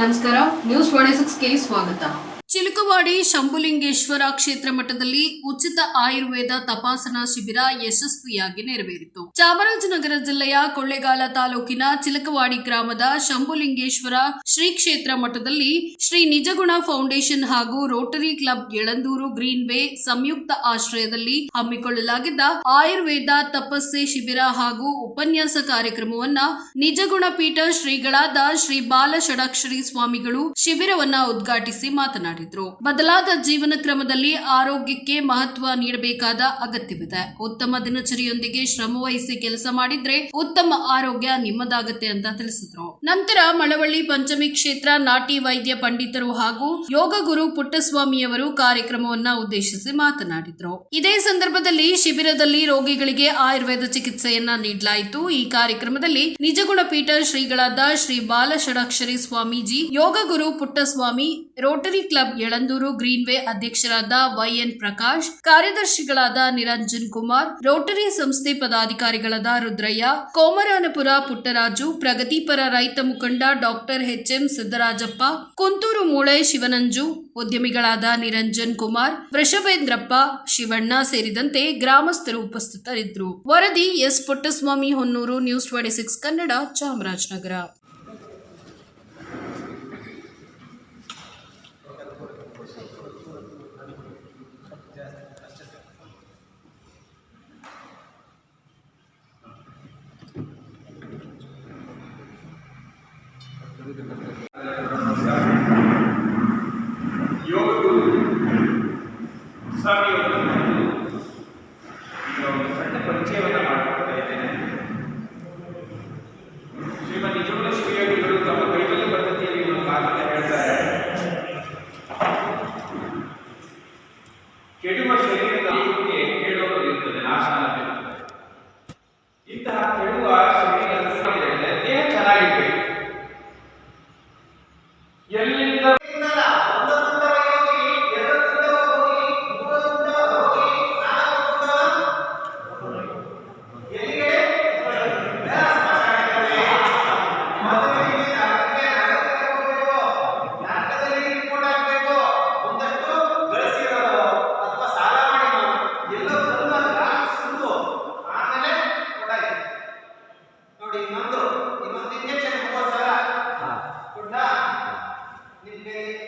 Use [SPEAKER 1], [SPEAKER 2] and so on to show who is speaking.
[SPEAKER 1] ನಮಸ್ಕಾರ news forty ಸಿಕ್ಸ್ಗೆ ಸ್ವಾಗತ. ಚಿಲುಕವಾಡಿ ಶಂಭುಲಿಂಗೇಶ್ವರ ಕ್ಷೇತ್ರ ಮಠದಲ್ಲಿ ಉಚಿತ ಆಯುರ್ವೇದ ತಪಾಸಣಾ ಶಿಬಿರ ಯಶಸ್ವಿಯಾಗಿ ನೆರವೇರಿತು. ಚಾಮರಾಜನಗರ ಜಿಲ್ಲೆಯ ಕೊಳ್ಳೇಗಾಲ ತಾಲೂಕಿನ ಚಿಲಕವಾಡಿ ಗ್ರಾಮದ ಶಂಭುಲಿಂಗೇಶ್ವರ ಶ್ರೀ ಕ್ಷೇತ್ರ ಮಠದಲ್ಲಿ ಶ್ರೀ ನಿಜಗುಣ ಫೌಂಡೇಶನ್ ಹಾಗೂ rotary club Yelandur green way ಸಂಯುಕ್ತ ಆಶ್ರಯದಲ್ಲಿ ಹಮ್ಮಿಕೊಳ್ಳಲಾಗಿದ್ದ ಆಯುರ್ವೇದ ತಪಸ್ಸೆ ಶಿಬಿರ ಹಾಗೂ ಉಪನ್ಯಾಸ ಕಾರ್ಯಕ್ರಮವನ್ನ ನಿಜಗುಣ ಪೀಠ ಶ್ರೀಗಳಾದ ಶ್ರೀ ಬಾಲ ಷಡಾಕ್ಷರಿ ಸ್ವಾಮಿಗಳು ಶಿಬಿರವನ್ನ ಉದ್ಘಾಟಿಸಿ ಮಾತನಾಡಿದರು. ಬದಲಾದ ಜೀವನ ಕ್ರಮದಲ್ಲಿ ಆರೋಗ್ಯಕ್ಕೆ ಮಹತ್ವ ನೀಡಬೇಕಾದ ಅಗತ್ಯವಿದೆ. ಉತ್ತಮ ದಿನಚರಿಯೊಂದಿಗೆ ಶ್ರಮವಹಿಸಿ ಕೆಲಸ ಮಾಡಿದ್ರೆ ಉತ್ತಮ ಆರೋಗ್ಯ ನಿಮ್ಮದಾಗತ್ತೆ ಅಂತ ತಿಳಿಸಿದ್ರು. ನಂತರ ಮಳವಳ್ಳಿ ಪಂಚಮಿ ಕ್ಷೇತ್ರ ನಾಟಿ ವೈದ್ಯ ಪಂಡಿತರು ಹಾಗೂ ಯೋಗ ಗುರು ಪುಟ್ಟಸ್ವಾಮಿಯವರು ಕಾರ್ಯಕ್ರಮವನ್ನ ಉದ್ದೇಶಿಸಿ ಮಾತನಾಡಿದ್ರು. ಇದೇ ಸಂದರ್ಭದಲ್ಲಿ ಶಿಬಿರದಲ್ಲಿ ರೋಗಿಗಳಿಗೆ ಆಯುರ್ವೇದ ಚಿಕಿತ್ಸೆಯನ್ನ ನೀಡಲಾಯಿತು. ಈ ಕಾರ್ಯಕ್ರಮದಲ್ಲಿ ನಿಜಗುಣ ಪೀಠ ಶ್ರೀಗಳಾದ Shri Balashadakshari Swamiji, yoga guru Puttaswamy, rotary club Yelandur green way ಅಧ್ಯಕ್ಷರಾದ ವೈಎನ್ ಪ್ರಕಾಶ್, ಕಾರ್ಯದರ್ಶಿಗಳಾದ ನಿರಂಜನ್ ಕುಮಾರ್, ರೋಟರಿ ಸಂಸ್ಥೆ ಪದಾಧಿಕಾರಿಗಳಾದ ರುದ್ರಯ್ಯ, ಕೋಮರಾನಪುರ ಪುಟ್ಟರಾಜು, ಪ್ರಗತಿಪರ ರೈತ ಮುಖಂಡ ಡಾಕ್ಟರ್ ಎಚ್ಎಂ ಸಿದ್ದರಾಜಪ್ಪ, ಕುಂತೂರು ಮೂಳೆ ಶಿವನಂಜು, ಉದ್ಯಮಿಗಳಾದ ನಿರಂಜನ್ ಕುಮಾರ್, ವೃಷಭೇಂದ್ರಪ್ಪ, ಶಿವಣ್ಣ ಸೇರಿದಂತೆ ಗ್ರಾಮಸ್ಥರು ಉಪಸ್ಥಿತರಿದ್ದರು. ವರದಿ S Puttaswamy Honnur, news twenty six Kannada, Chamarajanagar.
[SPEAKER 2] ಇಂತಹ ಕೆಡುವ ಶರೀರದ ದೇಹ ಚೆನ್ನಾಗಿರ್ಬೇಕು.
[SPEAKER 3] ಇನ್ನೊಂದು ಇಂಜೆಕ್ಷನ್ ಮೂವತ್ತು ಸಾವಿರ. ನಿಮ್ಗೆ